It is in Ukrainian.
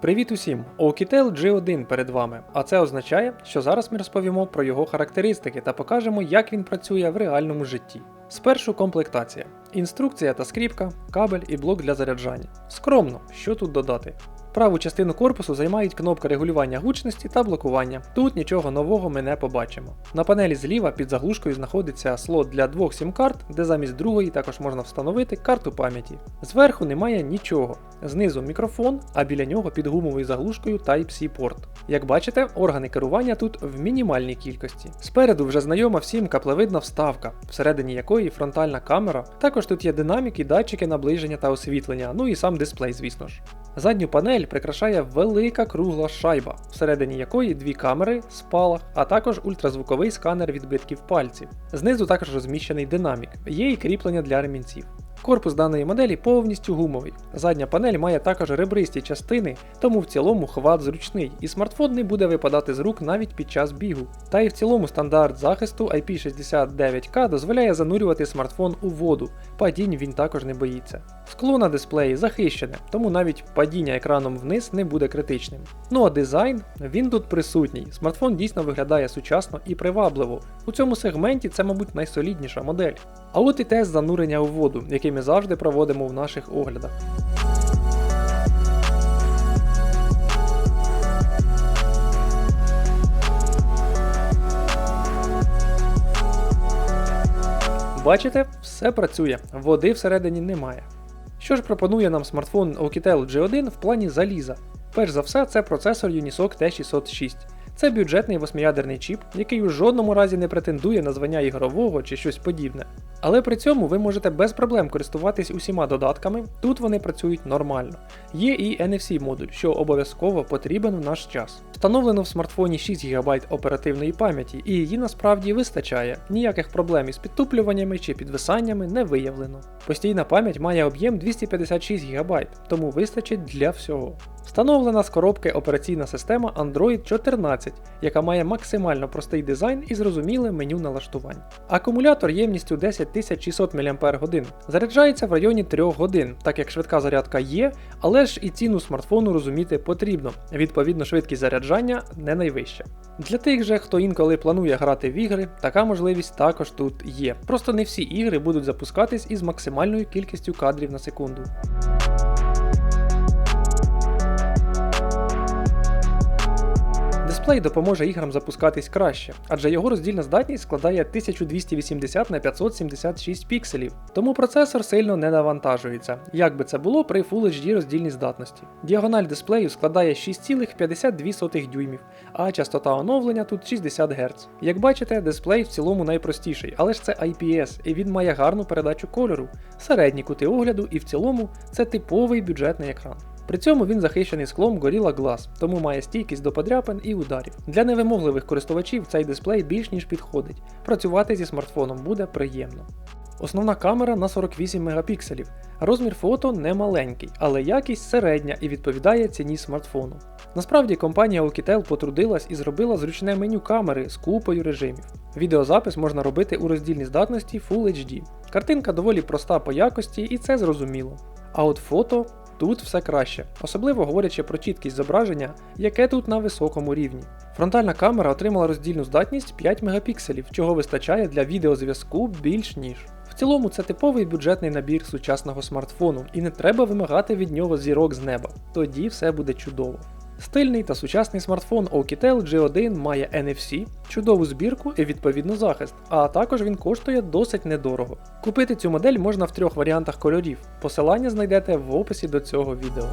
Привіт усім! Oukitel G1 перед вами, а це означає, що зараз ми розповімо про його характеристики та покажемо, як він працює в реальному житті. Спершу комплектація. Інструкція та скріпка, кабель і блок для заряджання. Скромно, що тут додати. Праву частину корпусу займають кнопка регулювання гучності та блокування. Тут нічого нового ми не побачимо. На панелі зліва під заглушкою знаходиться слот для двох сім-карт, де замість другої також можна встановити карту пам'яті. Зверху немає нічого. Знизу мікрофон, а біля нього під гумовою заглушкою Type-C порт. Як бачите, органи керування тут в мінімальній кількості. Спереду вже знайома всім каплевидна вставка, всередині якої фронтальна камера. Також тут є динамік і датчики наближення та освітлення, ну і сам дисплей, звісно ж. Задню панель прикрашає велика кругла шайба, всередині якої дві камери, спалах, а також ультразвуковий сканер відбитків пальців. Знизу також розміщений динамік, є і кріплення для ремінців. Корпус даної моделі повністю гумовий. Задня панель має також ребристі частини, тому в цілому хват зручний, і смартфон не буде випадати з рук навіть під час бігу. Та й в цілому стандарт захисту IP69K дозволяє занурювати смартфон у воду, падінь він також не боїться. Скло на дисплеї захищене, тому навіть падіння екраном вниз не буде критичним. Ну а дизайн, він тут присутній. Смартфон дійсно виглядає сучасно і привабливо. У цьому сегменті це, мабуть, найсолідніша модель. А от і тест занурення у воду, який ми завжди проводимо в наших оглядах. Бачите, все працює, води всередині немає. Що ж пропонує нам смартфон Oukitel G1 в плані заліза? Перш за все, це процесор Unisoc T606. Це бюджетний восьмиядерний чіп, який у жодному разі не претендує на звання ігрового чи щось подібне. Але при цьому ви можете без проблем користуватись усіма додатками, тут вони працюють нормально. Є і NFC модуль, що обов'язково потрібен в наш час. Встановлено в смартфоні 6 ГБ оперативної пам'яті, і її насправді вистачає. Ніяких проблем із підтуплюваннями чи підвисаннями не виявлено. Постійна пам'ять має об'єм 256 ГБ, тому вистачить для всього. Встановлена з коробки операційна система Android 14, яка має максимально простий дизайн і зрозуміле меню налаштувань. Акумулятор ємністю 10600 мАч заряджається в районі 3 годин, так як швидка зарядка є, але ж і ціну смартфону розуміти потрібно. Відповідно, швидкість заряджання не найвища. Для тих же, хто інколи планує грати в ігри, така можливість також тут є. Просто не всі ігри будуть запускатись із максимальною кількістю кадрів на секунду. Дисплей допоможе іграм запускатись краще, адже його роздільна здатність складає 1280 на 576 пікселів, тому процесор сильно не навантажується, як би це було при Full HD роздільній здатності. Діагональ дисплею складає 6,52 дюймів, а частота оновлення тут 60 Гц. Як бачите, дисплей в цілому найпростіший, але ж це IPS, і він має гарну передачу кольору, середні кути огляду і в цілому це типовий бюджетний екран. При цьому він захищений склом Gorilla Glass, тому має стійкість до подряпин і ударів. Для невимогливих користувачів цей дисплей більш ніж підходить. Працювати зі смартфоном буде приємно. Основна камера на 48 мегапікселів. Розмір фото не маленький, але якість середня і відповідає ціні смартфону. Насправді компанія Oukitel потрудилась і зробила зручне меню камери з купою режимів. Відеозапис можна робити у роздільній здатності Full HD. Картинка доволі проста по якості і це зрозуміло. А от фото Тут все краще, особливо говорячи про чіткість зображення, яке тут на високому рівні. Фронтальна камера отримала роздільну здатність 5 мегапікселів, чого вистачає для відеозв'язку більш ніж. В цілому це типовий бюджетний набір сучасного смартфону, і не треба вимагати від нього зірок з неба. Тоді все буде чудово. Стильний та сучасний смартфон Oukitel G1 має NFC, чудову збірку і відповідно захист, а також він коштує досить недорого. Купити цю модель можна в трьох варіантах кольорів. Посилання знайдете в описі до цього відео.